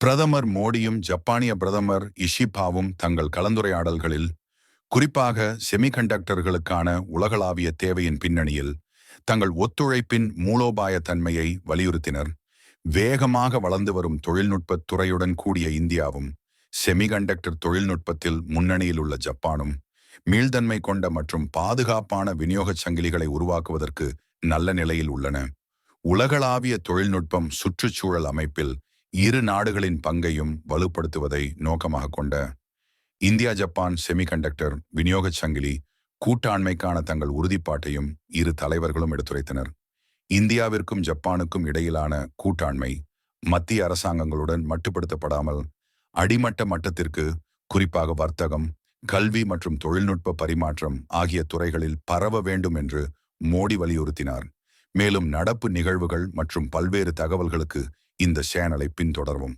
பிரதமர் மோடியும் ஜப்பானிய பிரதமர் இஷிபாவும் தங்கள் கலந்துரையாடல்களில் குறிப்பாக செமிகண்டக்டர்களுக்கான உலகளாவிய தேவையின் பின்னணியில் தங்கள் ஒத்துழைப்பின் மூலோபாய தன்மையை வலியுறுத்தினர். வேகமாக வளர்ந்து வரும் தொழில்நுட்பத் துறையுடன் கூடிய இந்தியாவும் செமிகண்டக்டர் தொழில்நுட்பத்தில் முன்னணியில் உள்ள ஜப்பானும் மீள்தன்மை கொண்ட மற்றும் பாதுகாப்பான விநியோகச் சங்கிலிகளை உருவாக்குவதற்கு நல்ல நிலையில் உள்ளன. உலகளாவிய தொழில்நுட்பம் சுற்றுச்சூழல் அமைப்பில் இரு நாடுகளின் பங்கையும் வலுப்படுத்துவதை நோக்கமாக கொண்ட இந்தியா ஜப்பான் செமிகண்டக்டர் விநியோகச் சங்கிலி கூட்டாண்மைக்கான தங்கள் உறுதிப்பாட்டையும் இரு தலைவர்களும் எடுத்துரைத்தனர். இந்தியாவிற்கும் ஜப்பானுக்கும் இடையிலான கூட்டாண்மை மத்திய அரசாங்கங்களுடன் மட்டுப்படுத்தப்படாமல் அடிமட்ட மட்டத்திற்கு குறிப்பாக வர்த்தகம் கல்வி மற்றும் தொழில்நுட்ப பரிமாற்றம் ஆகிய துறைகளில் பரவ வேண்டும் என்று மோடி வலியுறுத்தினார். மேலும் நடப்பு நிகழ்வுகள் மற்றும் பல்வேறு தகவல்களுக்கு இந்த சேனலை பின்தொடரவும்.